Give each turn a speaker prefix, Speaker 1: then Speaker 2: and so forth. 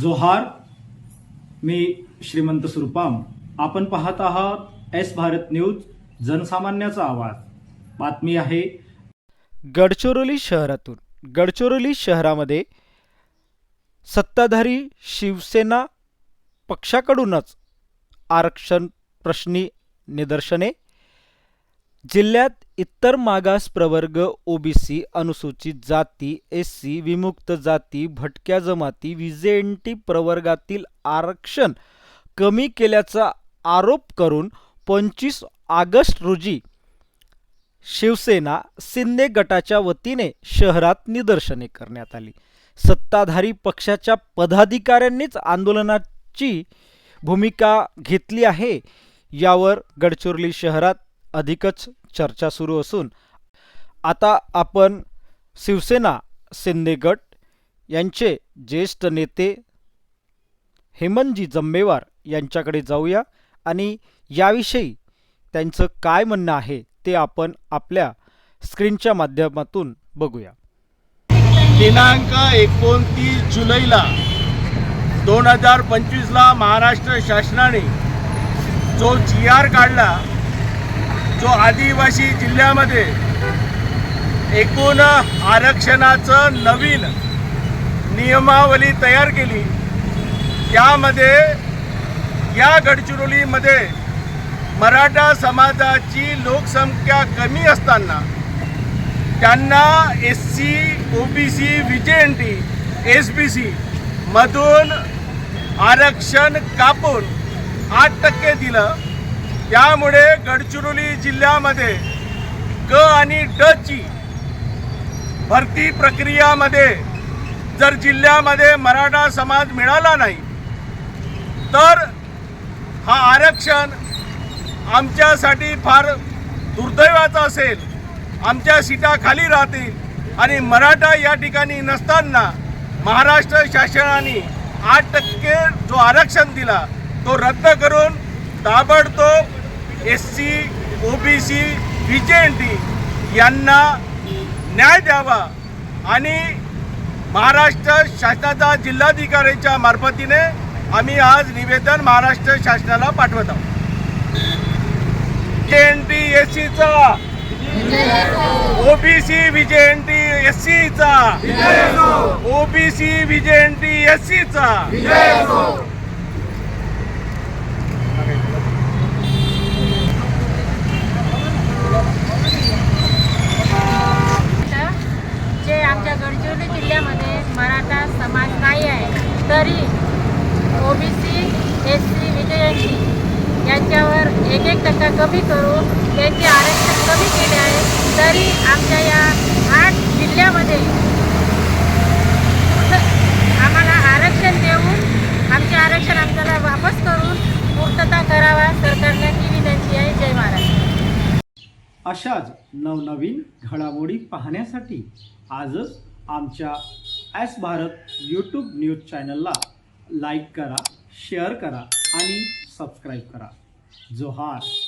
Speaker 1: जोहार मी श्रीमंत सुरपाम. आपण पाहत आहात एस भारत न्यूज जनसामान्याचा आवाज. बातमी आहे.
Speaker 2: गडचिरोली शहरातून. गडचिरोली शहरामध्ये सत्ताधारी शिवसेना पक्षाकडूनच आरक्षण प्रश्नी निदर्शने जिल्ह्यात इतर मागास प्रवर्ग ओबीसी अनुसूचित जाती एस सी विमुक्त जाती भटक्या जमाती विजेंटी प्रवर्गातील आरक्षण कमी केल्याचा आरोप करून पंचवीस ऑगस्ट रोजी शिवसेना शिंदे गटाच्या वतीने शहरात निदर्शने करण्यात आली. सत्ताधारी पक्षाच्या पदाधिकाऱ्यांनीच आंदोलनाची भूमिका घेतली आहे. यावर गडचिरोली शहरात अधिकच चर्चा सुरू असून आता आपण शिवसेना शिंदे गट यांचे ज्येष्ठ नेते हेमंतजी जम्मेवार यांच्याकडे जाऊया आणि याविषयी त्यांचं काय म्हणणं आहे ते आपण आपल्या स्क्रीनच्या माध्यमातून बघूया.
Speaker 3: दिनांक एकोणतीस जुलैला दोन हजार पंचवीसला महाराष्ट्र शासनाने जो जी आर काढला जो आदिवासी जिल्ह्यामध्ये एकूण आरक्षणाचं नवीन नियमावली तयार केली त्यामध्ये या गडचिरोलीमध्ये मराठा समाजाची लोकसंख्या कमी असताना त्यांना S C O B C V J N T S B C मधून आरक्षण कापून आठ टक्के दिलं. त्यामुळे गडचिरोली जिल्ह्यामध्ये ग आणि ड ची भरती प्रक्रियामध्ये जर जिल्ह्यामध्ये मराठा समाज मिळाला नाही तर हा आरक्षण आमच्यासाठी फार दुर्दैवाचा असेल. आमच्या सीटा खाली राहतील आणि मराठा या ठिकाणी नसताना महाराष्ट्र शासनाने आठ टक्के जो आरक्षण दिला तो रद्द करून ताबडतोब S C O B C V J N T यांना न्याय द्यावा आणि महाराष्ट्र शासनाचा जिल्हाधिकाऱ्यांच्या मार्फतीने आम्ही आज निवेदन महाराष्ट्र शासनाला पाठवत आहोत. जे एन टी एस सीचा ओबीसी टी एस सीचा ओबीसी टी एस सीचा
Speaker 4: जे आमच्या गडचिरोली जिल्ह्यामध्ये मराठा समाज नाही आहे तरी ओबीसी एस सी विजयंती यांच्यावर एक एक टक्का कमी करून त्यांचे आरक्षण कमी केले आहे तरी आमच्या या आठ जिल्ह्यामध्ये आम्हाला आरक्षण देऊन आमचे आरक्षण आमच्याला वापस करून पूर्तता करावा सरकारने ही विनंती आहे. जय महाराज
Speaker 1: अशाच नवनवीन घडामोडी पाहण्यासाठी आजच आमच्या एस भारत यूट्यूब न्यूज चॅनलला लाईक करा शेअर करा आणि सबस्क्राईब करा. जोहार.